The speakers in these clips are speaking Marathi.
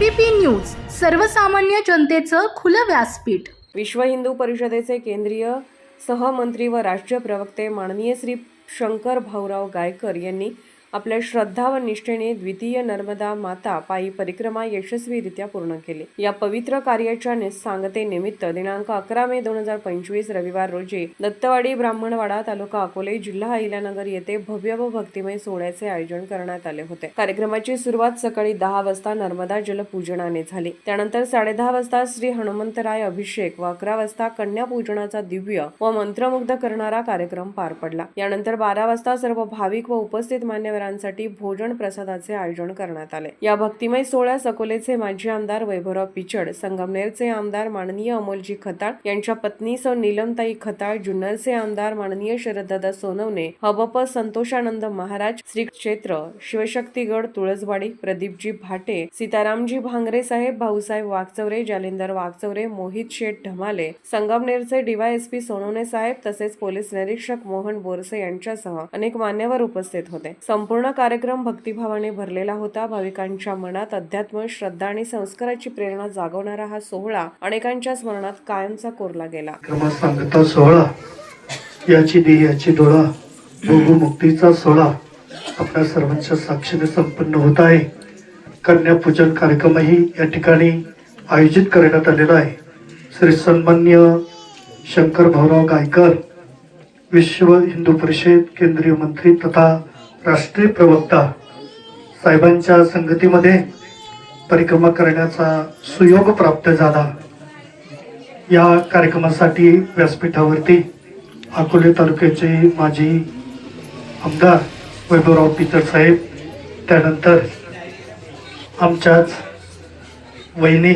एबीपी न्यूज सर्वसामान्य जनतेचं खुलं व्यासपीठ. विश्व हिंदू परिषदेचे केंद्रीय सहमंत्री व राष्ट्रीय प्रवक्ते माननीय श्री शंकर भाऊराव गायकर यांनी आपल्या श्रद्धा व निष्ठेने द्वितीय नर्मदा माता पायी परिक्रमा यशस्वीरित्या पूर्ण केली. या पवित्र कार्याच्या नि- सांगतेनिमित्त दिनांक अकरा मे दोन हजार पंचवीस रविवार रोजी दत्तवाडी ब्राह्मणवाडा तालुका अकोले जिल्हा अहिल्यानगर येथे भव्य व भक्तिमय सोहळ्याचे आयोजन करण्यात आले होते. कार्यक्रमाची सुरुवात सकाळी दहा वाजता नर्मदा जलपूजनाने झाली. त्यानंतर साडेदहा वाजता श्री हनुमंतराय अभिषेक व अकरा वाजता कन्या पूजनाचा दिव्य व मंत्रमुग्ध करणारा कार्यक्रम पार पडला. यानंतर बारा वाजता सर्व भाविक व उपस्थित मान्यवरांसाठी भोजन प्रसादाचे आयोजन करण्यात आले. या भक्तिमय सोहळ्यास अकोलेचे माजी आमदार वैभवराव पिचड संगमनेरचे आमदार माननीय अमोलजी खताळ यांच्या पत्नी सौ नीलमताई खताळ जुन्नरचे आमदार माननीय शरददादा सोनवणे हबप संतोषानंद महाराज श्री क्षेत्र शिवशक्तीगड तुळसवाडी प्रदीपजी भाटे सीतारामजी भांगरे साहेब भाऊसाहेब वागचौरे जालिंदर वागचौरे मोहित शेठ ढमाले संगमनेरचे डीवायएसपी सोनवणे साहेब तसेच पोलीस निरीक्षक मोहन बोरसे यांच्यासह अनेक मान्यवर उपस्थित होते. संपूर्ण कार्यक्रम भक्तिभावाने भरलेला होता. भाविकांच्या मनात अध्यात्म श्रद्धा आणि संस्काराची प्रेरणा जागवणारा हा सोहळा अनेकांच्या स्मरणात कायमचा कोरला गेला. सांगता सोहळा याची दे याची डोळा मुक्तीचा सोहळा आपल्या सर्वांच्या साक्षीने संपन्न होत आहे. कन्यापूजन कार्यक्रमही या ठिकाणी आयोजित करण्यात आलेला आहे. श्री सन्मान्य शंकर भाऊराव गायकर विश्व हिंदू परिषद केंद्रीय मंत्री तथा राष्ट्रीय प्रवक्ता साहेबांच्या संगतीमध्ये परिक्रमा करण्याचा सुयोग प्राप्त झाला. या कार्यक्रमासाठी व्यासपीठावरती अकोले तालुक्याचे माजी आमदार वैभवराव पितर साहेब त्यानंतर आमच्याच वहिनी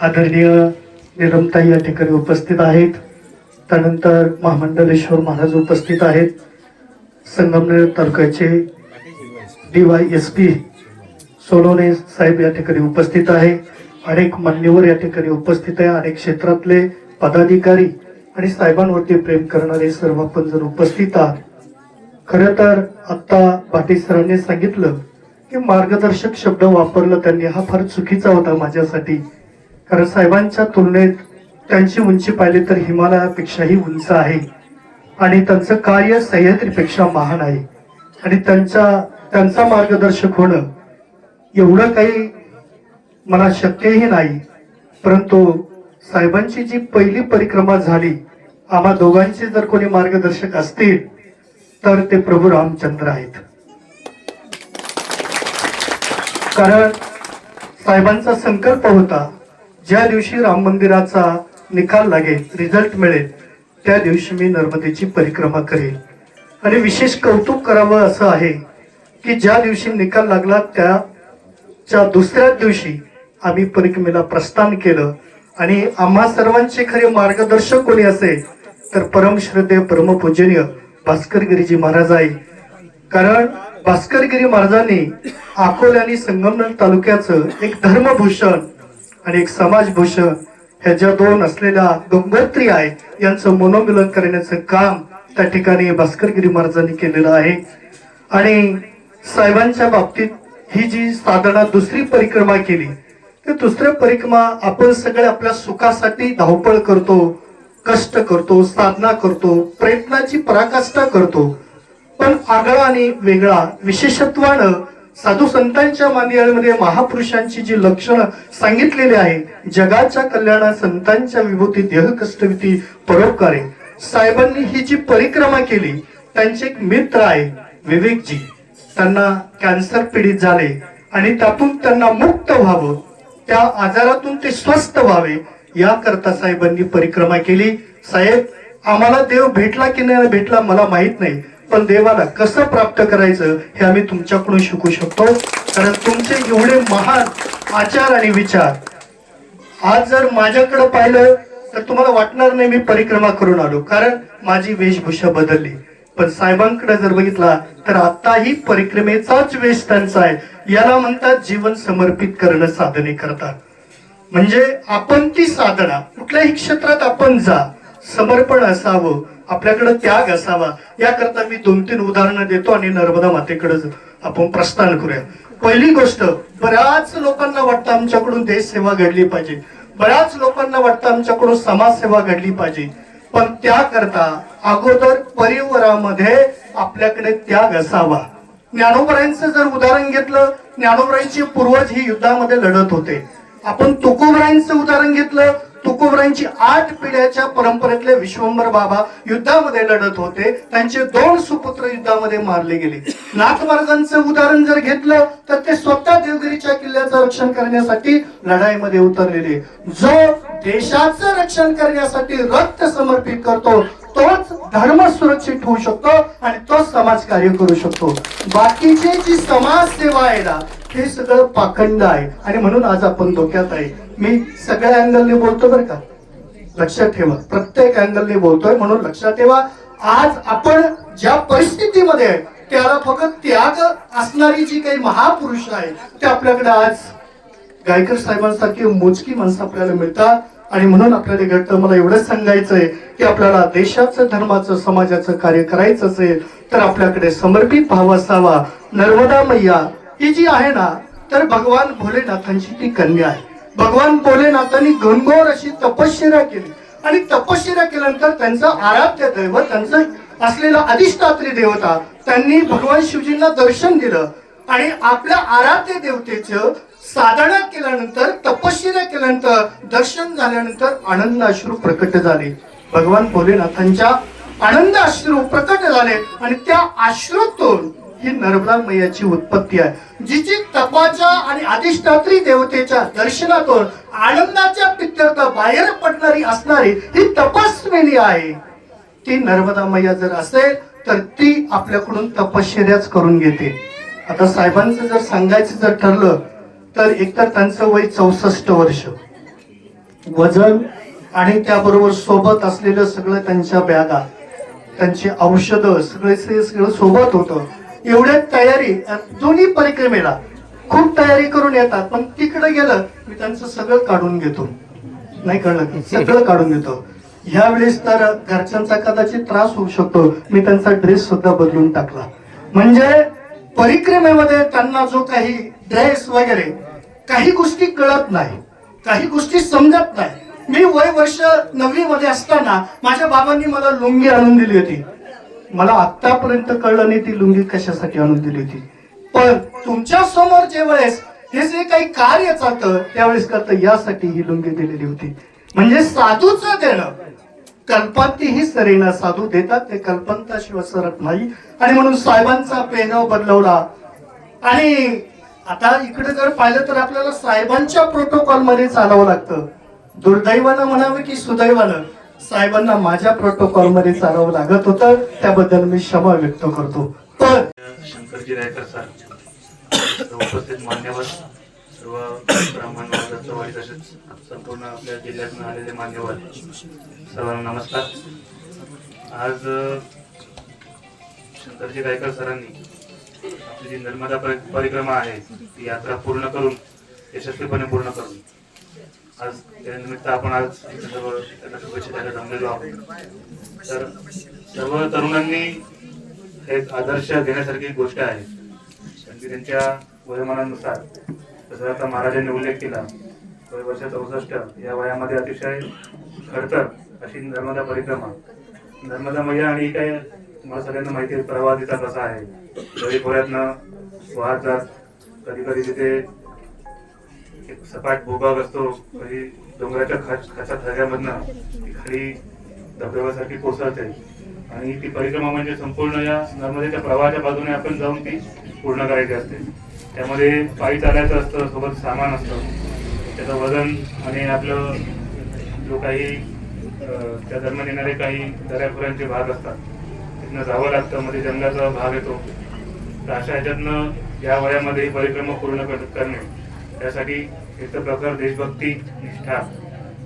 आदरणीय निरमताई या ठिकाणी उपस्थित आहेत. त्यानंतर महामंडलेश्वर महाराज उपस्थित आहेत. संगमनेर तालुक्याचे D Y S P Solone saheb या ठिकाणी उपस्थित आहे. अनेक मान्यवर या ठिकाणी उपस्थित आहे. अनेक क्षेत्रातले पदाधिकारी आणि साहेबांवरती प्रेम करणारे सर्व आपण जर उपस्थित आहात. खरं तर आत्ता पाटील सरांनी सांगितलं की मार्गदर्शक शब्द वापरला त्यांनी हा फार चुकीचा होता माझ्यासाठी. कारण साहेबांच्या तुलनेत त्यांची उंची पाहिली तर हिमालयापेक्षाही उंच आहे. आणि त्यांचं कार्य सह्याद्रीपेक्षा महान आहे. आणि त्यांचा त्यांचा मार्गदर्शक होणं एवढं काही मला शक्यही नाही. परंतु साहेबांची जी पहिली परिक्रमा झाली आम्हा दोघांचे जर कोणी मार्गदर्शक असतील तर ते प्रभू रामचंद्र आहेत. कारण साहेबांचा संकल्प होता ज्या दिवशी राम मंदिराचा निकाल लागेल रिझल्ट मिळेल त्या दिवशी मी नर्मदेची परिक्रमा करेल. आणि विशेष कौतुक करावं असं आहे की ज्या दिवशी निकाल लागला त्याच्या दुसऱ्याच दिवशी आम्ही परिक्रमेला प्रस्थान केलं. आणि आम्हा सर्वांचे खरे मार्गदर्शक कोणी असेल तर परमश्रद्धेय परमपूजनीय भास्करगिरीजी महाराज आहे. कारण भास्करगिरी महाराजांनी अकोले आणि संगमनेर तालुक्याचं एक धर्मभूषण आणि एक समाजभूषण ह्याच्या दोन असलेल्या गंगोत्री आहे यांचं मनोमिलन करण्याचं काम त्या ठिकाणी भास्करगिरी महाराजांनी केलेलं आहे. आणि साहेबांच्या बाबतीत ही जी साधना दुसरी परिक्रमा केली तर दुसऱ्या परिक्रमा आपण सगळे आपल्या सुखासाठी धावपळ करतो कष्ट करतो साधना करतो प्रयत्नाची पराकाष्ठा करतो. पण आगळा आणि वेगळा विशेषत्वानं साधू संतांच्या मांदियाळमध्ये महापुरुषांची जी लक्षणं सांगितलेली आहे जगाच्या कल्याणा संतांच्या विभूती देह कष्टविती परोपकारे. साहेबांनी ही जी परिक्रमा केली त्यांचे एक मित्र आहे विवेकजी. त्यांना कॅन्सर पीडित झाले आणि त्यातून त्यांना मुक्त व्हावं त्या आजारातून ते स्वस्थ व्हावे याकरता साहेबांनी परिक्रमा केली. साहेब आम्हाला देव भेटला की नाही भेटला मला माहीत नाही पण देवाला कसं प्राप्त करायचं हे आम्ही तुमच्याकडून शिकू शकतो. कारण तुमचे एवढे महान आचार आणि विचार. आज जर माझ्याकडे पाहिलं तर तुम्हाला वाटणार नाही मी परिक्रमा करून आलो. कारण माझी वेशभूषा बदलली. पण साहेबांकडे जर बघितला तर आताही परिक्रमेचाच वेश त्यांचा आहे. याला म्हणतात जीवन समर्पित करणं साधने करतात. म्हणजे आपण ती साधना. कुठल्याही क्षेत्रात आपण जा. समर्पण असावं आपल्याकडे त्याग असावा. याकरता मी दोन तीन उदाहरणं देतो आणि नर्मदा मातेकडे आपण प्रस्थान करूया. पहिली गोष्ट बऱ्याच लोकांना वाटतं आमच्याकडून देश सेवा घडली पाहिजे. बऱ्याच लोकांना वाटतं आमच्याकडून समाजसेवा घडली पाहिजे. पण त्याकरता अगोदर परिवारामध्ये आपल्याकडे त्याग असावा. ज्ञानोबरायांचं जर उदाहरण घेतलं ज्ञानोबरायांचे पूर्वज ही युद्धामध्ये लढत होते. आपण तुकोबरायांचं उदाहरण घेतलं तुकोबरायांची आठ पिढ्याच्या परंपरेतले विश्वंभर बाबा युद्धामध्ये लढत होते. त्यांचे दोन सुपुत्र युद्धामध्ये मारले गेले. नाथमार्गांचं उदाहरण जर घेतलं तर ते स्वतः देवगिरीच्या किल्ल्याचं रक्षण करण्यासाठी लढाईमध्ये उतरलेले. जो देशाचं रक्षण करण्यासाठी रक्त समर्पित करतो तोच धर्म सुरक्षित होऊ शकतो आणि तोच समाज कार्य करू शकतो. बाकीचे जी समाज सेवा आहे ना हे सगळं पाखंड आहे. आणि म्हणून आज आपण धोक्यात आहे. मी सगळ्या अँगलने बोलतो बरं का? लक्षात ठेवा. प्रत्येक अँगलने बोलतोय म्हणून लक्षात ठेवा. आज आपण ज्या परिस्थितीमध्ये आहे त्याला फक्त त्याग असणारी जी काही महापुरुष आहे ते आपल्याकडे आज गायकर साहेबांसारखी मोजकी माणसं आपल्याला मिळतात. आणि म्हणून आपल्याला घडतं मला एवढंच सांगायचंय की आपल्याला देशाचं धर्माचं समाजाचं कार्य करायचं असेल तर आपल्याकडे समर्पित भाव असावा. नर्मदा मैया ही जी आहे ना तर भगवान भोलेनाथांची ती कन्या आहे. भगवान भोलेनाथांनी घनघोर अशी तपश्चर्या केली. आणि तपश्चर्या केल्यानंतर त्यांचं आराध्य दैवत त्यांचं असलेला अधिष्ठात्री देवता त्यांनी भगवान शिवजींना दर्शन दिलं. आणि आपल्या आराध्य देवतेचं साधना केल्यानंतर तपश्चर्या केल्यानंतर दर्शन झाल्यानंतर आनंद अश्रू प्रकट झाले. भगवान भोलेनाथांच्या आनंद अश्रू प्रकट झाले आणि त्या अश्रूतून ही नर्मदा मैयाची उत्पत्ती आहे. जिची तपाच्या आणि अधिष्ठात्री देवतेच्या दर्शनातून आनंदाच्या पित्यर्थ बाहेर पडणारी असणारी ही तपस्विनी आहे. ती नर्मदा मैया जर असेल तर ती आपल्याकडून तपश्चर्याच करून घेते. आता साहेबांचं जर सांगायचं जर ठरलं तर एकतर त्यांचं वय चौसष्ट वर्ष. वजन आणि त्याबरोबर सोबत असलेलं सगळं त्यांच्या बॅगा त्यांची औषधं सगळे सगळं सोबत होतं. एवढ्या तयारी दोन्ही परिक्रमेला खूप तयारी करून येतात. पण तिकडे गेलं मी त्यांचं सगळं काढून घेतो. नाही कळलं सगळं काढून घेतो. ह्या वेळेस तर घरच्यांचा कदाचित त्रास होऊ शकतो. मी त्यांचा ड्रेस सुद्धा बदलून टाकला. म्हणजे परिक्रमेमध्ये त्यांना जो काही ड्रेस वगैरे काही गोष्टी कळत नाही काही गोष्टी समजत नाही. मी वय वर्ष नववी मध्ये असताना माझ्या बाबांनी मला लुंगी आणून दिली होती. मला आतापर्यंत कळलं नाही ती लुंगी कशासाठी आणून दिली होती. पण तुमच्यासमोर जे वेळेस हे जे काही कार्य चालतं त्यावेळेस करतं यासाठी ही लुंगी दिलेली होती. म्हणजे साधूच देणं. कल्पांती ही सरेना साधू देतात ते कल्पंताशिवाय सरत नाही. आणि म्हणून साहेबांचा पेहराव बदलवला. आणि आता इकडे जर पाहिलं तर आपल्याला साहेबांच्या प्रोटोकॉलमध्ये चालावं लागतं. दुर्दैवानं म्हणावं की सुदैवानं साहेबांना माझ्या प्रोटोकॉलमध्ये चालावं लागत होतं. त्याबद्दल मी क्षमा व्यक्त करतो. पण शंकरजी रायकर सर उपस्थित मान्यवर सर्व ब्राह्मण वर्ग चवळी तसेच संपूर्ण आपल्या जिल्ह्यातून आलेले मान्यवर सर्वांना नमस्कार. आज शंकरजी गायकर सरांनी आपली जी नर्मदा परिक्रमा आहे ती यात्रा पूर्ण करून यशस्वीपणे पूर्ण करून आज त्यानिमित्त आपण आज सर्व त्यांना शुभेच्छा द्यायला जमलेलो आहोत. तर सर्व तरुणांनी एक आदर्श घेण्यासारखी गोष्ट आहे. कारण की त्यांच्या वयोमानानुसार जसं आता महाराजांनी उल्लेख केला. वर्ष चौसष्ट या वयामध्ये अतिशय खडतर अशी नर्मदा परिक्रमा. नर्मदा मैया आणि काय तुम्हाला सगळ्यांना माहिती आहे प्रवाह तिचा कसा आहे. कधी खोऱ्यातनं वाहत जात कधी कधी तिथे एक सपाट भूभाग असतो कधी डोंगराच्या खच खाचा थऱ्यामधनं ती खाली धबधब्यासारखी कोसळते. आणि ती परिक्रमा म्हणजे संपूर्ण या नर्मदेच्या प्रवाहाच्या बाजूने आपण जाऊन ती पूर्ण करायची असते. त्यामध्ये पायी चालायचं असतं सोबत सामान असतं. त्याचं वजन आणि आपलं जो काही त्या दरम्यान येणारे काही दऱ्याखोऱ्यांचे भाग असतात. तिथनं जावं लागतं मध्ये जंगलाचा भाग येतो. तर अशा ह्याच्यातनं या वयामध्ये ही परिक्रमा पूर्ण कर- करणे. त्यासाठी एक तर प्रकार देशभक्ती निष्ठा.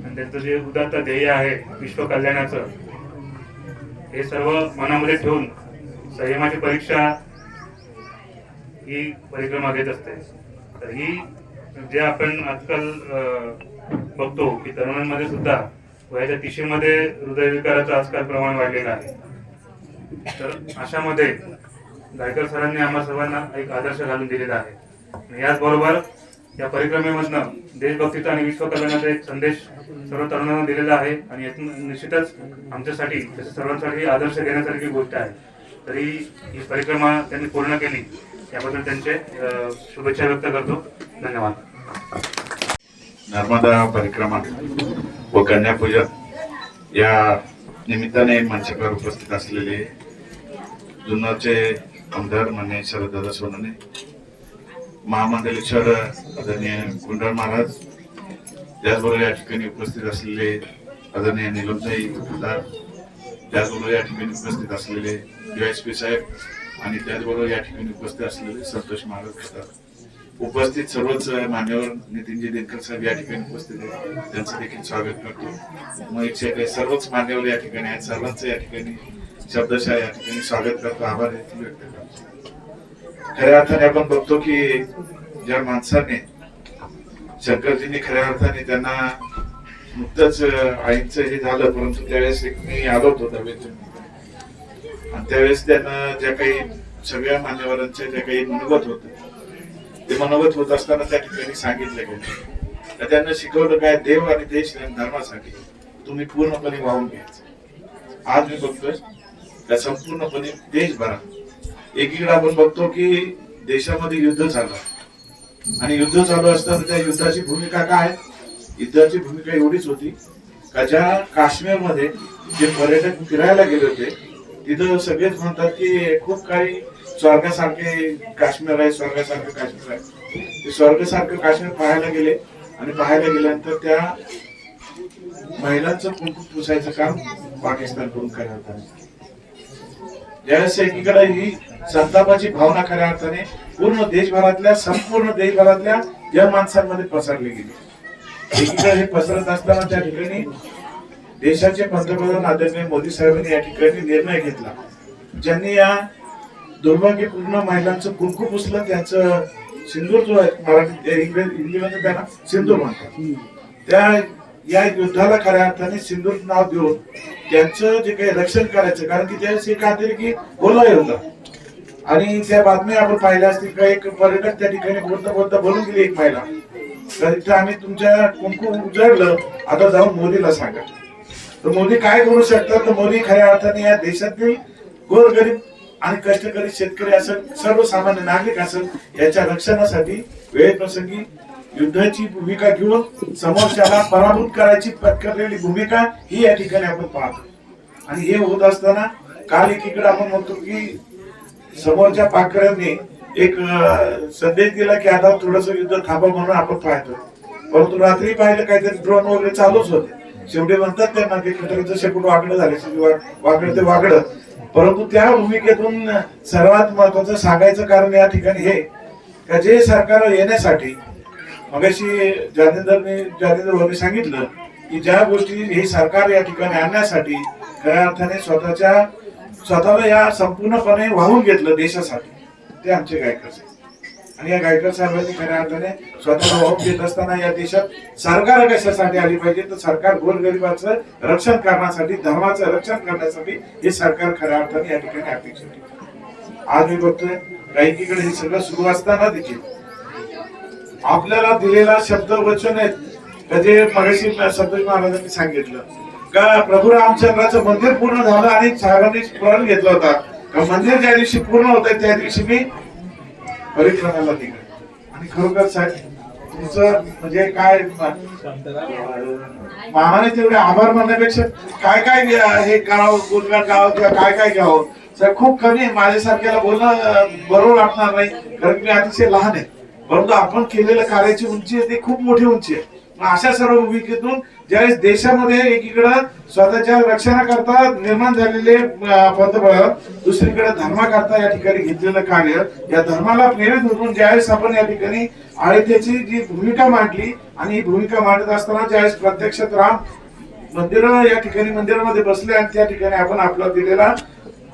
आणि त्यांचं जे उदात्त ध्येय आहे विश्व कल्याणाचं हे सर्व मनामध्ये ठेवून संयमाची परीक्षा ही परिक्रमा घेत असते. तर ही जे आपण आजकाल बघतो की तरुणांमध्ये सुद्धा वयाच्या तिशीमध्ये हृदयविकाराचं आजकाल प्रमाण वाढलेलं आहे. तर अशामध्ये गायकर सरांनी आम्हा सर्वांना एक आदर्श घालून दिलेला आहे. याचबरोबर या परिक्रमेमधनं देशभक्तीचा आणि विश्वकल्याणाचा एक संदेश सर्व तरुणांना दिलेला आहे. आणि यातून निश्चितच आमच्यासाठी तसेच सर्वांसाठी आदर्श घेण्यासारखी गोष्ट आहे. तरी ही परिक्रमा त्यांनी पूर्ण केली. याबद्दल त्यांचे शुभेच्छा व्यक्त करतो. धन्यवाद. नर्मदा परिक्रमा व कन्यापूजन या निमित्ताने मंचकावर उपस्थित असलेले जुन्नरचे आमदार मान्य शरददादा सोनवणे महामंडलेश्वर आदरणीय गुंडाळ महाराज त्याचबरोबर या ठिकाणी उपस्थित असलेले आदरणीय निलमताई त्याचबरोबर या ठिकाणी उपस्थित असलेले पी साहेब आणि त्याचबरोबर या ठिकाणी उपस्थित असलेले संतोष महाराज उपस्थित सर्वच मान्यवर नितीनजी देनकर साहेब या ठिकाणी उपस्थित आहेत. त्यांचं देखील स्वागत करतो. मग काही सर्वच मान्यवर या ठिकाणी आहेत. सर्वांचं या ठिकाणी शब्दशः या ठिकाणी स्वागत करतो. आभार देखील व्यक्त करतो. खऱ्या अर्थाने आपण बघतो की ज्या माणसाने शंकरजींनी खऱ्या अर्थाने त्यांना नुकतंच आईचं हे झालं परंतु त्यावेळेस एक मी आलो होतो दवेतून आणि त्यावेळेस त्यांना ज्या काही सगळ्या मान्यवरांचे जे काही मनोगत होतं ते मनोगत होत असताना त्या ठिकाणी सांगितलं गेलं. तर त्यांना शिकवलं काय देव आणि देश आणि धर्मासाठी तुम्ही पूर्णपणे वाहून घ्यायचं. आज मी बघतोय त्या संपूर्णपणे देशभरात एकीकडे आपण बघतो की देशामध्ये युद्ध झालं आणि युद्ध चालू असताना त्या युद्धाची भूमिका काय? युद्धाची भूमिका एवढीच होती का ज्या काश्मीरमध्ये जे पर्यटक फिरायला गेले होते तिथं सगळेच म्हणतात की खूप काही स्वर्गासारखे काश्मीर आहे स्वर्गासारखं काश्मीर आहे. ते स्वर्गासारखं काश्मीर पाहायला गेले आणि पाहायला गेल्यानंतर त्या महिलांचं कुंकू पुसायचं काम पाकिस्तानकडून करण्यात आलं. ज्यावेळेस एकीकडे ही संतापाची भावना खऱ्या अर्थाने पूर्ण देशभरातल्या संपूर्ण देशभरातल्या या माणसांमध्ये पसरली गेली. एकीकडे हे पसरत असताना त्या ठिकाणी देशाचे पंतप्रधान आदरणीय मोदी साहेबांनी या ठिकाणी निर्णय घेतला. ज्यांनी या दुर्भाग्यपूर्ण महिलांचं कुंकू पुसलं त्यांचं सिंदूर जो आहे मराठी इंग्रज हिंदीमध्ये त्यांना सिंदूर म्हणतात. त्या या युद्धाला खऱ्या अर्थाने सिंदूर नाव देऊन त्यांचं जे काही रक्षण करायचं कारण की त्यावेळेस एक की बोलाय होता. आणि त्या बातम्या आपण पाहिल्या असतील का एक पर्यटक त्या ठिकाणी बोलता बोलता बोलून गेली एक महिला. तर इथं आम्ही तुमच्या कुंकू उजळलं. आता जाऊन मोदीला सांगा. तर मोदी काय करू शकतात? तर मोदी खऱ्या अर्थाने या देशातील गोरगरीब आणि कष्टकरी शेतकरी असेल सर्वसामान्य नागरिक असेल याच्या रक्षणासाठी वेळप्रसंगी युद्धाची भूमिका घेऊन समोरच्याला पराभूत करायची पत्करलेली भूमिका ही या ठिकाणी आपण पाहतो. आणि हे होत असताना काल एकीकडे आपण म्हणतो की समोरच्या पाकऱ्यांनी एक संदेश दिला की आता थोडस युद्ध थांबा म्हणून आपण पाहतो. परंतु रात्री पाहिलं काहीतरी ड्रोन वगैरे चालूच होते. शेवटी म्हणतात त्यांना की कुत्र्याचं शेपूट वाकडं झाले वाकडं ते वाकडं परंतु त्या भूमिकेतून सर्वात महत्वाचं सांगायचं कारण या ठिकाणी हे का जे सरकार येण्यासाठी मगाशी जानेंद्रने जानेंद्र भाऊने सांगितलं की ज्या गोष्टी हे सरकार या ठिकाणी आणण्यासाठी खऱ्या अर्थाने स्वतःच्या स्वतःला या संपूर्णपणे वाहून घेतलं देशासाठी ते आमचे गायकर आणि या गायकर साहेबांनी खऱ्या अर्थाने स्वतःला वाहून घेत असताना या देशात सरकार कशासाठी आली पाहिजे? तर सरकार गोरगरिबाचं रक्षण करण्यासाठी धर्माचं रक्षण करण्यासाठी हे सरकार खऱ्या अर्थाने या ठिकाणी अपेक्षित आज मी बघतोय गायकीकडे हे सगळं सुरू असताना देखील आपल्याला दिलेला शब्द वचन आहेत. जे मगाशी संतोष महाराजांनी सांगितलं का प्रभू रामचंद्राचं मंदिर पूर्ण झालं आणि साहेबांनी पुराण घेतला होता. का मंदिर ज्या दिवशी पूर्ण होत त्या दिवशी मी परिक्रमाला निघाल आणि खरोखर साहेब तुमचं म्हणजे काय मामाने तेवढे आभार मानण्यापेक्षा काय काय हे करावं गुणगान गाव किंवा काय काय घ्यावं? साहेब खूप कमी आहे. माझ्यासारख्याला बोलणं बरोबर वाटणार नाही कारण मी अतिशय लहान आहे. परंतु आपण केलेल्या कार्याची उंची आहे ती खूप मोठी उंची आहे. मग अशा सर्व भूमिकेतून ज्यावेळेस देशामध्ये एकीकडं स्वतःच्या रक्षणाकरता निर्माण झालेले पंतप्रधान दुसरीकडे धर्माकरता या ठिकाणी घेतलेलं कार्य या धर्माला प्रेरित होऊन ज्यावेळेस आपण या ठिकाणी आळत्याची जी भूमिका मांडली आणि ही भूमिका मांडत असताना ज्यावेळेस प्रत्यक्षात राम मंदिर या ठिकाणी मंदिरामध्ये बसले आणि त्या ठिकाणी आपण आपला दिलेला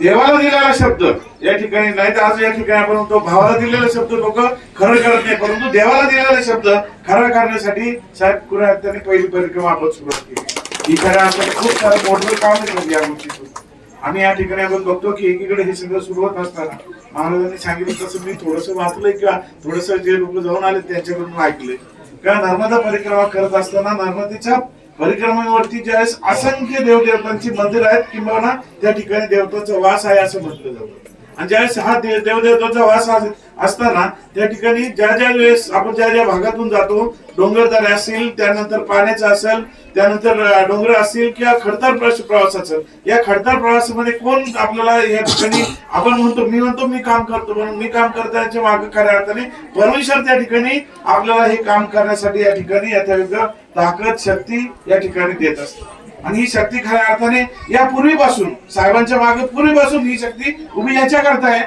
देवाला दिलेला शब्द. या ठिकाणी नाही तर आज या ठिकाणी आपण म्हणतो भावाला दिलेला शब्द लोक खरं करत नाही परंतु देवाला दिलेला शब्द खरा करण्यासाठी साहेब कुणा त्यांनी पहिली परिक्रमा आपण सुरुवात केली. ही खऱ्या अर्थाने खूप सारं मोठं काम केलं म्हणजे या गोष्टीतून आम्ही या ठिकाणी आपण बघतो की एकीकडे हे सगळं सुरू होत असताना महाराजांनी सांगितलं तसं मी थोडस वाचलंय किंवा थोडस जे लोक जाऊन आले त्यांच्याकडून ऐकलंय. किंवा नर्मदा परिक्रमा करत असताना नर्मदेच्या परिक्रमेवरती ज्यावेळेस असंख्य देवदेवतांची मंदिर आहेत किंवा त्या ठिकाणी देवतांचा वास आहे असं म्हटलं जातं. आणि ज्यावेळेस हा देव वास असताना त्या ठिकाणी ज्या ज्या वेळेस आपण ज्या ज्या भागातून जातो डोंगरदऱ्या असेल त्यानंतर पाण्याचा असेल त्यानंतर डोंगर असतील किंवा खडतर प्रवास प्रवास असेल या खडतर प्रवासामध्ये कोण आपल्याला या ठिकाणी आपण म्हणतो मी म्हणतो मी काम करतो म्हणून मी काम करताच्या मागे खऱ्या अर्थाने परमेश्वर त्या ठिकाणी आपल्याला हे काम करण्यासाठी या ठिकाणी याच्या ताकद शक्ती या ठिकाणी देत असतो. आणि ही शक्ती खऱ्या अर्थाने या पूर्वीपासून साहेबांच्या मागे पूर्वीपासून ही शक्ती उभी याच्या करता आहे.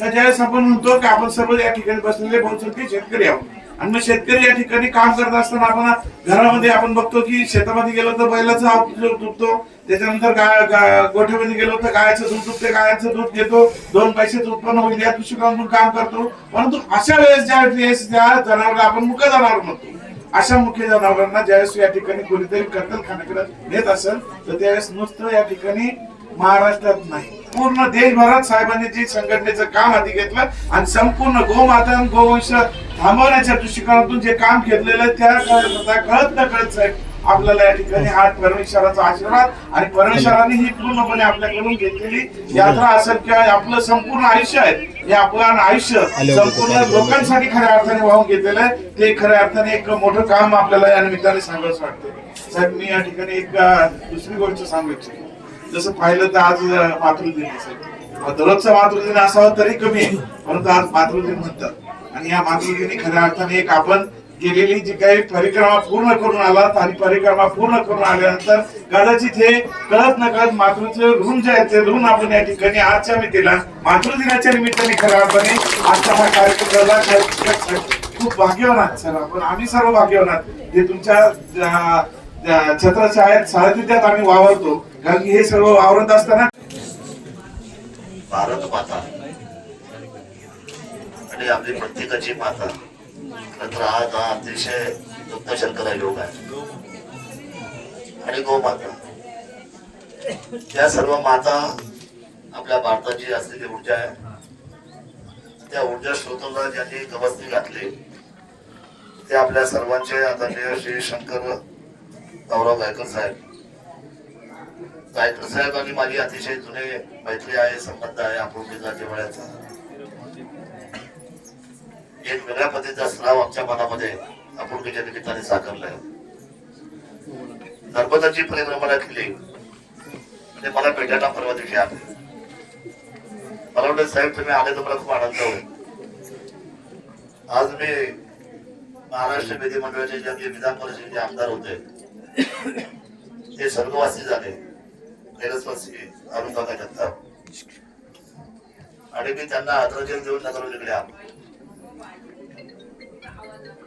तर ज्यावेळेस आपण म्हणतो की आपण सर्व या ठिकाणी बसलेले बहुसंख्य शेतकरी आहोत. आणि मग शेतकरी या ठिकाणी काम करत असताना आपण घरामध्ये आपण बघतो की शेतामध्ये गेलो तर बैलाचा दूध त्याच्यानंतर गाय गोठ्यामध्ये गेलो तर गायचं दूध दुभते गायचं दूध घेतो. दोन पैसेच उत्पन्न होईल या दृष्टिकोनातून काम करतो. परंतु अशा वेळेस ज्या वेळेस त्या जनावरला आपण मुख्य जनावर म्हणतो अशा मुख्य जनावरांना ज्यावेळेस या ठिकाणी कोणीतरी कत्तलखान्याकडे नेत असेल तर त्यावेळेस नुसतं या ठिकाणी महाराष्ट्रात नाही. पूर्ण देशभरात साहेबांनी जी संघटनेचं काम हाती घेतलं आणि संपूर्ण गोमाता आणि गोवंश थांबवण्याच्या दृष्टिकोनातून जे काम घेतलेलं आहे त्या कळत कळत न कळत साहेब आपल्याला या ठिकाणी हा परमेश्वराचा आशीर्वाद आणि परमेश्वराने ही पूर्णपणे आपल्याकडून घेतलेली यात्रा असेल किंवा आपलं संपूर्ण आयुष्य आहे. हे आपलं आयुष्य संपूर्ण लोकांसाठी खऱ्या अर्थाने वाहून घेतलेलं आहे. ते खऱ्या अर्थाने एक मोठं काम आपल्याला या निमित्ताने सांगायचं वाटतं साहेब मी या ठिकाणी एक दुसरी गोष्ट सांगू इच्छितो. जसं पाहिलं तर आज मातृदिन साहेब. दररोजचा मातृदिन असावा तरी कमी आहे. परंतु आज मातृदिन म्हणतात. आणि या मातृदिनी खऱ्या अर्थाने एक आपण गेलेली जी काही परिक्रमा पूर्ण करून आलात आणि परिक्रमा पूर्ण करून आल्यानंतर कदाचित हे कळत न कळत मातृचं ऋण जे आहे ते ऋण आपण या ठिकाणी आजच्या मितीला मातृदिनाच्या निमित्ताने खऱ्या अर्थाने आजचा हा कार्यक्रम खूप भाग्यवान आहात सर आपण. आम्ही सर्व भाग्यवान आहात. जे तुमच्या अं, अं, छत्रछायात साहित्यात आम्ही वावरतो. कारण की हे सर्व वावरत असताना भारत माता. आणि आपली प्रत्येकाची माता. नंतर तर आज हा अतिशय दुग्धशर्करा योग आहे. आणि गोमाता. त्या सर्व माता आपल्या भारताची असलेली ऊर्जा आहे. त्या ऊर्जा स्रोताला ज्यांनी गवसणी घातली ते आपल्या सर्वांचे आदरणीय श्री शंकर गौरव गायकर साहेब. गायकर साहेब आणि माझी अतिशय जुने मैत्री आहे संबंध आहे आपुलकीचा जिव्हाळ्याचा एक वेगळ्या पद्धतीचा स्राव आमच्या मनामध्ये आपुलकीच्या निमित्ताने साकारलाय. नर्मदाची परिक्रमा केली ते मला भेटायला परवा दिवशी आले. मला वाटलं साहेब तुम्ही आले तर मला खूप आनंद होईल. आज मी महाराष्ट्र विधिमंडळाचे जे विधान परिषदेचे आमदार होते ते स्वर्गवासी झाले. कैलसवासी अरुण काका जगताप आणि मी त्यांना आदरांजली देऊन नगर आलो.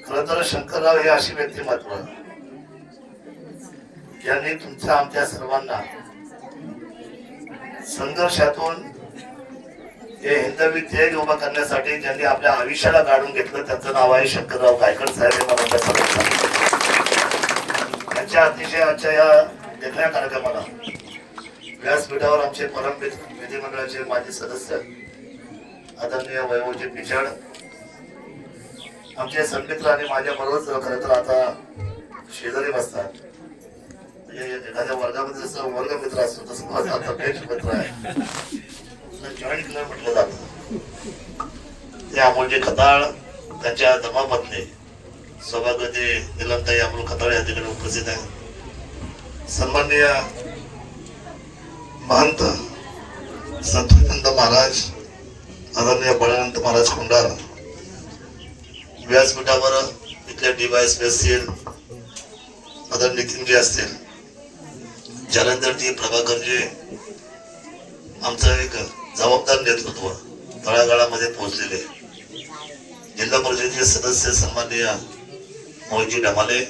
खर तर शंकरराव हे अशी व्यक्तिमत्व ज्यांनी तुमच्या आमच्या सर्वांना संघर्षातून हे हिंदवी ध्येय उभा करण्यासाठी ज्यांनी आपल्या आयुष्याला काढून घेतलं त्यांचं नाव आहे शंकरराव गायकड साहेब हे मला त्यांच्या अतिशय आजच्या या देखण्या कार्यक्रमाला व्यासपीठावर आमचे परम विधिमंडळाचे माजी सदस्य आदरणीय वैभवजी पिछाड आमचे संमित्र आणि माझ्या बरोबर खरं तर आता शेजारी बसतात. म्हणजे एखाद्या वर्गामध्ये जसं वर्ग मित्र असतो तसं माझा आता पेश मित्र आहे. जॉईंट क्लब म्हटलं जातं. ते अमोलजी खताळ त्यांच्या धर्मपत्नी सभागती निलमताई अमोल खताळ या ठिकाणी उपस्थित आहे सन्माननीय महंत संतनंद महाराज आदरणीय बळवंत महाराज कुंडार. व्यासपीठावर इथले डीवायस असतील आदर नितीनजी असतील. जालंधरजी प्रभाकरजी आमचं एक जबाबदार नेतृत्व तळागाळामध्ये पोहोचलेले. जिल्हा परिषदेचे सदस्य सन्माननीय मोहनजी डमाले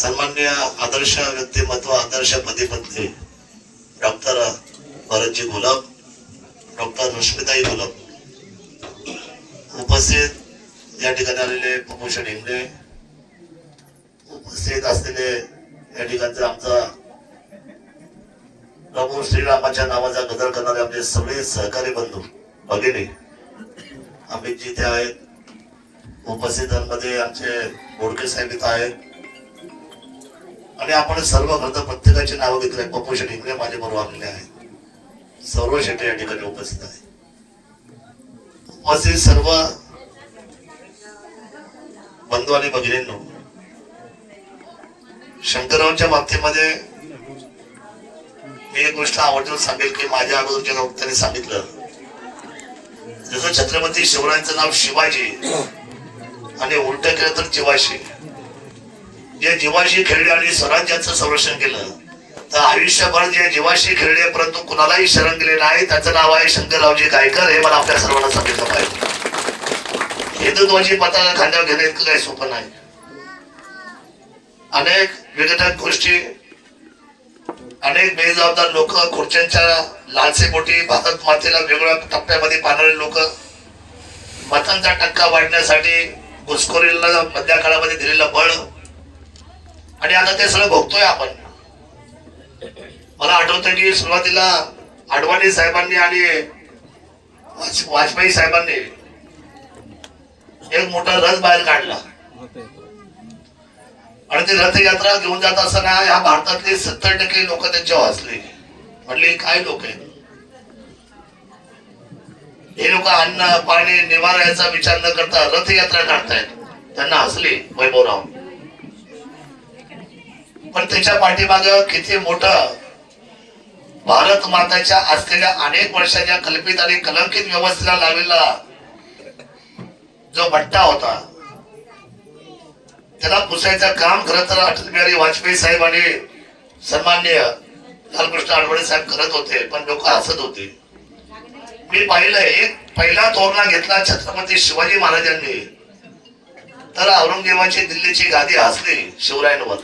सन्माननीय आदर्श व्यक्तिमत्व आदर्श पतीपत्नी डॉक्टर भरतजी गुलाब डॉक्टर रश्मिताई गुलाब. उपस्थित या ठिकाणी आलेले प्रमोशन हिंगडे उपस्थित असलेले या ठिकाणचे आमचा प्रभू श्रीरामाच्या नावाचा गदर करणारे आमचे सगळे सहकारी बंधू भगिनी आम्ही जिथे आहेत. उपस्थितांमध्ये आमचे बोडके साहेब इथं आहेत. आणि आपण सर्व करता प्रत्येकाची नावं घेतले पप्पू शेट्टी इकडे माझे बरोबर आलेले आहेत. सर्व शेट्टी या ठिकाणी उपस्थित आहे उपस्थित सर्व बंधू आणि भगिनींनो शंकररावच्या बाबतीमध्ये मी एक गोष्ट आवडून सांगेल की माझ्या अगोदरच्या वक्त्याने सांगितलं जसं छत्रपती शिवरायांचं नाव शिवाजी आणि उलट केलं तर जिवाशी. जे जीवाशी खेळले आणि स्वराज्याचं संरक्षण केलं तर आयुष्यभर जे जीवाशी खेळले परंतु कुणालाही शरण गेले नाही त्याचं नाव आहे शंकररावजी गायकर हे मला आपल्या सर्वांना सांगितलं पाहिजे हिंदुत्वाची पताका खांद्यावर घेणे इतकं काही सोपं नाही. अनेक विघटक गोष्टी अनेक बेजबाबदार लोक खुर्च्यांच्या लालसेपोटी भारत मातेला वेगवेगळ्या टप्प्यामध्ये पाहणारे लोक मतांचा टक्का वाढण्यासाठी घुसखोरीला मध्या काळामध्ये दिलेलं बळ. आणि आता ते सगळं भोगतोय आपण. मला आठवतं की सुरुवातीला आडवाणी साहेबांनी आणि वाजपेयी साहेबांनी एक मोठा रथ बाहेर काढला. आणि ते रथयात्रा घेऊन जात असताना या भारतातले सत्तर टक्के लोक त्यांच्यावर हसले म्हणले काय लोक आहेत? हे लोक अन्न पाणी निवारा याचा विचार न करता रथयात्रा काढतायत. त्यांना हसले वैभवराव. पण त्याच्या पाठीमाग किती मोठं भारत माताच्या असलेल्या अनेक वर्षाच्या कल्पित आणि कलंकित व्यवस्थेला लावलेला जो भट्टा होता त्याला पुसायचं काम खरं तर अटल बिहारी वाजपेयी साहेब आणि सन्मान्य लालकृष्ण आडवडे साहेब करत होते पण लोक हसत होते. मी पाहिलंय एक पहिला तोरणा घेतला छत्रपती शिवाजी महाराजांनी. तर औरंगजेबाची दिल्लीची गादी हसली शिवरायांवर.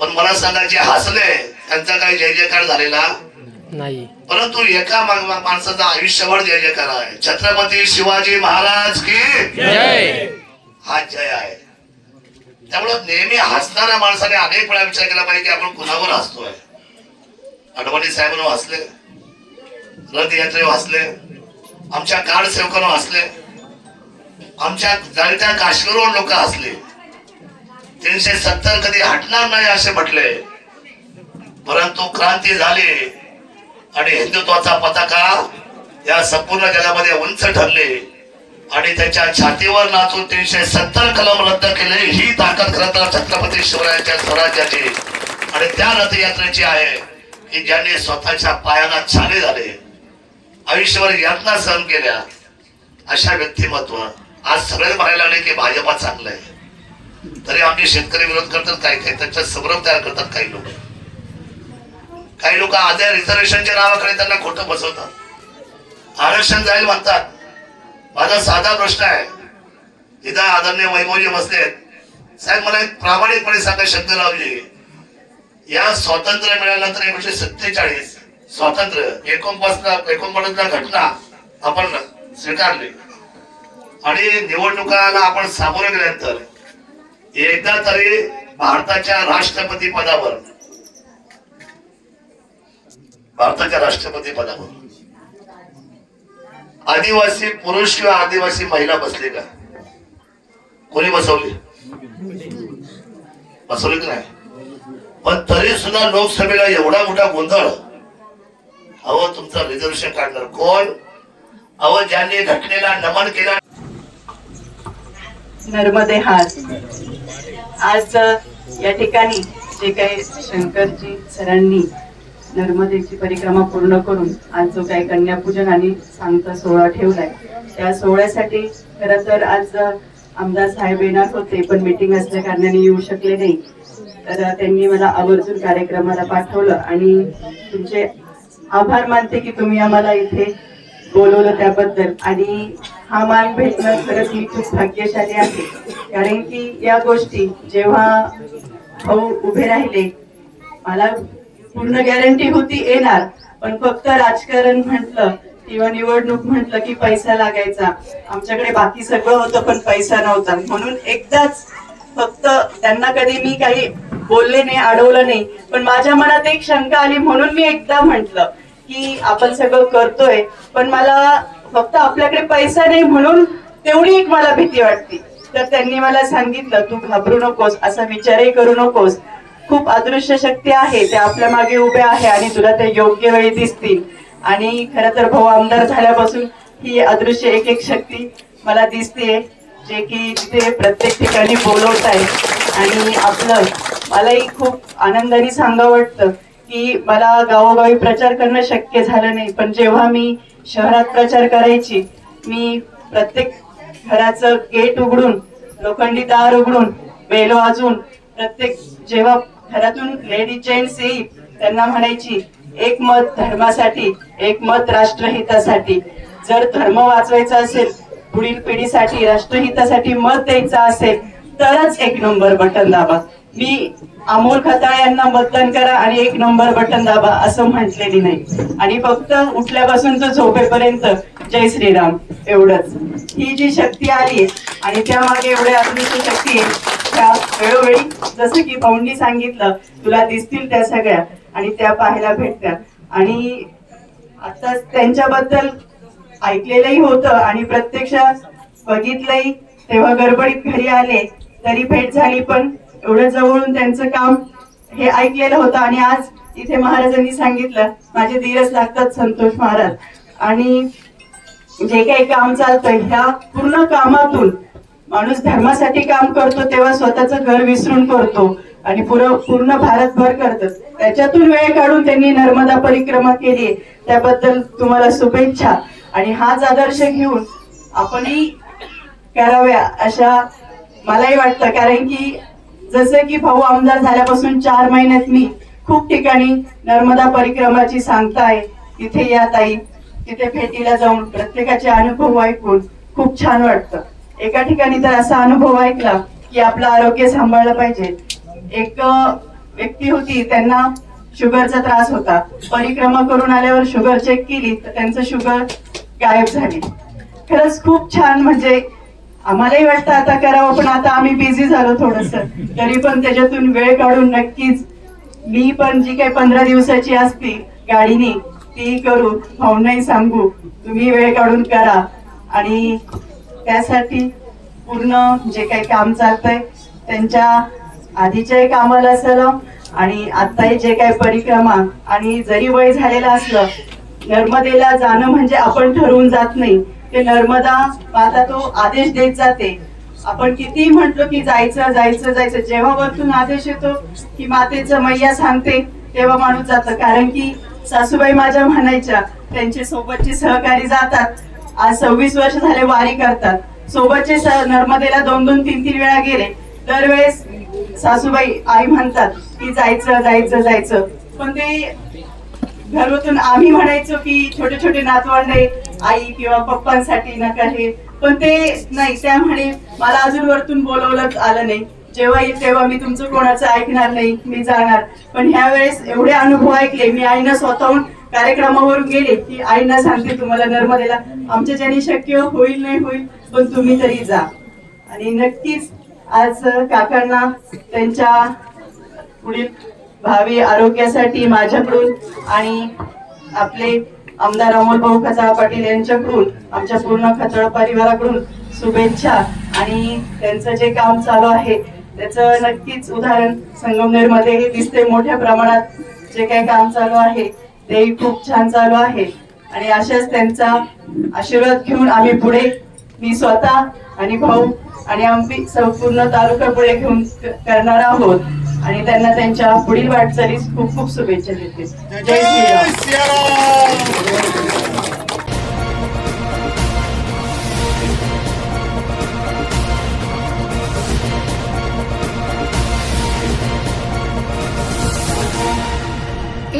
पण मला सांगा जे हसले त्यांचा काही जय जयकार झालेला नाही. परंतु एका माणसाचा आयुष्यभर जय जयकार आहे. छत्रपती शिवाजी महाराज की जय. हा जय आहे. त्यामुळं नेहमी हसणाऱ्या माणसाने अनेक वेळा विचार केला पाहिजे की आपण कुणावर हसतोय? अडवाणी साहेबांवर हसले. रथयात्रेवर हसले. आमच्या कार सेवकांवर हसले. आमच्या जाणत्या काश्मीरवर लोक हसले. तीनशे सत्तर कधी हटणार नाही असे म्हटले. परंतु क्रांती झाली. आणि हिंदुत्वाचा पताका या संपूर्ण जगामध्ये उंच ठरले. आणि त्याच्या छातीवर नाचून तीनशे सत्तर कलम रद्द केले. ही ताकद खरं तर छत्रपती शिवरायांच्या स्वराज्याची. आणि त्या रथयात्रेची आहे की ज्यांनी स्वतःच्या पायाला छाले झाले. आयुष्यभर यातना सहन केल्या. अशा व्यक्तिमत्व आज सगळे म्हणायला लागले की भाजपा चांगलं आहे. तरी आमचे शेतकरी विरोध करतात काही काही त्याच्यात संभ्रम तयार करतात काही लोक. काही लोक आधी रिझर्वेशनच्या नावाकडे त्यांना खोटं बसवतात. आरक्षण जाईल म्हणतात माझा साधा प्रश्न आहे. इथं आदरणीय वैभवजी बसले साहेब मला एक प्रामाणिकपणे सांगा शंकररावजी या स्वातंत्र्य मिळाल्यानंतर एकोणीशे सत्तेचाळीस स्वातंत्र्य एकोणपासला एकोणपन्नासला घटना आपण स्वीकारली. आणि निवडणुकाला आपण सामोरे गेल्यानंतर एकदा तरी भारताच्या राष्ट्रपती पदावर भारताच्या राष्ट्रपती पदावर. आदिवासी पुरुष किंवा आदिवासी महिला बसले का? कोणी बसवली? बसवली की नाही? पण तरी सुद्धा लोकसभेला एवढा मोठा गोंधळ. अहो तुमचं रिझर्वेशन काढणार कोण? अहो ज्यांनी घटनेला नमन केला नर्मदे हात आज या ठिकाणी जे काही शंकरजी सरांनी नर्मदेची परिक्रमा पूर्ण करून आज जो काही कन्यापूजन आणि सांगता सोहळा ठेवलाय त्या सोहळ्यासाठी खरं तर आज आमदार साहेब येणार होते पण मीटिंग असल्या कारणाने येऊ शकले नाही. तर त्यांनी मला आवर्जून कार्यक्रमाला पाठवलं आणि तुमचे आभार मानते की तुम्ही आम्हाला इथे बोलवलं त्याबद्दल. आणि हा मान भेटणं खरंच मी खूप भाग्यशाली आहे. कारण की या गोष्टी जेव्हा भाऊ उभे राहिले मला पूर्ण गॅरंटी होती येणार. पण फक्त राजकारण म्हटलं किंवा निवडणूक म्हटलं की पैसा लागायचा. आमच्याकडे बाकी सगळं होतं पण पैसा नव्हता. म्हणून एकदाच फक्त त्यांना कधी मी काही बोलले नाही अडवलं नाही पण माझ्या मनात एक शंका आली म्हणून मी एकदा म्हंटल की आपण सगळं करतोय पण मला फक्त आपल्याकडे पैसा नाही म्हणून तेवढी एक मला भीती वाटते तर त्यांनी मला सांगितलं तू घाबरू नकोस असा विचारही करू नकोस. खूप अदृश्य शक्ती आहे. ते आपल्या मागे उभे आहे आणि तुला ते योग्य वेळी दिसतील. आणि खरं तर भाऊ आमदार झाल्यापासून ही अदृश्य एक एक शक्ती मला दिसते जे की तिथे प्रत्येक ठिकाणी बोलवत आहे. आणि आपलं मलाही खूप आनंदाने सांगा वाटतं की मला गावोगावी प्रचार करणं शक्य झालं नाही. पण जेव्हा मी शहरात प्रचार करायची मी प्रत्येक घराचं गेट उघडून लोखंडी दार उघडून बेल वाजून प्रत्येक जेव्हा घरातून लेडीज जेंट्स येईल त्यांना म्हणायची एक मत धर्मासाठी एक मत राष्ट्रहितासाठी. जर धर्म वाचवायचा असेल पुढील पिढीसाठी राष्ट्रहितासाठी मत द्यायचं असेल तरच एक नंबर बटन दाबा. मी अमोल खताळ यांना मतदान करा आणि एक नंबर बटन दाबा असं म्हटलेली नाही. आणि फक्त उठल्यापासून तर झोपेपर्यंत जय श्रीराम. एवढंच. ही जी शक्ती आली आणि त्यामागे एवढ्या अदृश्य शक्ती आहे त्या वेळोवेळी जसं की भाऊंनी सांगितलं तुला दिसतील त्या सगळ्या आणि त्या पाहायला भेटतात आणि आता त्यांच्याबद्दल ऐकलेलंही होतं आणि प्रत्यक्षात बघितलंही तेव्हा गडबडीत घरी आले तरी भेट झाली पण एवढं जवळून त्यांचं काम हे ऐकलेलं होतं. आणि आज इथे महाराजांनी सांगितलं माझे धीरच लागतात संतोष महाराज. आणि जे काही काम चालतंय ह्या पूर्ण कामातून माणूस धर्मासाठी काम करतो तेव्हा स्वतःचं घर विसरून करतो आणि पूर्ण भारतभर करत. त्याच्यातून वेळ काढून त्यांनी नर्मदा परिक्रमा केली. त्याबद्दल तुम्हाला शुभेच्छा. आणि हाच आदर्श घेऊन आपणही कराव्या अशा मलाही वाटतं. कारण की जसं की भाऊ आमदार झाल्यापासून चार महिन्यात मी खूप ठिकाणी नर्मदा परिक्रमाची सांगताय तिथे या ताई तिथे भेटीला जाऊन प्रत्येकाचे अनुभव ऐकून खूप छान वाटतं. एका ठिकाणी तर असा अनुभव ऐकला की आपलं आरोग्य सांभाळलं पाहिजे. एक व्यक्ती होती त्यांना शुगरचा त्रास होता. परिक्रमा करून आल्यावर शुगर चेक केली तर त्यांचं शुगर गायब झाली. खरंच खूप छान म्हणजे आम्हालाही वाटतं आता करावं पण आता आम्ही बिझी झालो थोडस. तरी पण त्याच्यातून वेळ काढून नक्कीच मी पण जी काही पंधरा दिवसाची असती गाडीने ती करू. भाऊंनाही सांगू. तुम्ही वेळ काढून करा. आणि त्यासाठी पूर्ण जे काही काम चालतंय त्यांच्या आधीच्याही कामाला सलाम आणि आताही जे काही परिक्रमा आणि जरी वय झालेलं असलं नर्मदेला जाणं म्हणजे आपण ठरवून जात नाही. ते नर्मदा माता तो आदेश देत जाते. आपण किती म्हंटलो की जायचं जायचं जायचं. जेव्हा वरतून आदेश येतो की मातेचं मैया सांगते तेव्हा माणूस जातं. कारण की सासूबाई माझ्या म्हणायच्या त्यांचे सोबतचे सहकारी जातात. आज सव्वीस वर्ष झाले वारी करतात. सोबतचे नर्मदेला दोन दोन तीन तीन वेळा गेले. दरवेळेस सासूबाई आई म्हणतात की जायचं जायचं जायचं. पण ते घरातून आम्ही म्हणायचो की छोटे छोटे नातवंडे आई किंवा पप्पांसाठी नका हे. पण ते नाही त्या म्हणे मला अजून वरतून बोलवलं आलं नाही. जेव्हा येईल तेव्हा मी तुमचं कोणाचं ऐकणार नाही मी जाणार. पण ह्या वेळेस एवढे अनुभव ऐकले मी आईनं स्वतःहून कार्यक्रमावरून गेले की आईना सांगते तुम्हाला नर्मदेला आमच्या ज्याने शक्य होईल नाही होईल पण तुम्ही तरी जा. आणि नक्कीच आज काकांना त्यांच्या पुढील भावी आरोग्यासाठी माझ्याकडून आणि आपले आमदार अमोल भाऊ खचाळ पाटील यांच्याकडून आमच्या पूर्ण खचाळ परिवाराकडून शुभेच्छा आणि त्यांचं जे काम चालू आहे त्याचं नक्कीच उदाहरण संगमनेरमध्ये दिसते. मोठ्या प्रमाणात जे काही काम चालू आहे तेही खूप छान चालू आहे. आणि अशाच त्यांचा आशीर्वाद घेऊन आम्ही पुढे मी स्वतः आणि भाऊ आणि आम्ही संपूर्ण तालुका पुढे घेऊन करणार आहोत. आणि त्यांना त्यांच्या पुढील वाटचालीस खूप खूप शुभेच्छा देते. जय श्रीराम.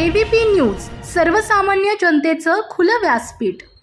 एबीपी न्यूज सर्वसामान्य जनतेचं खुलं व्यासपीठ.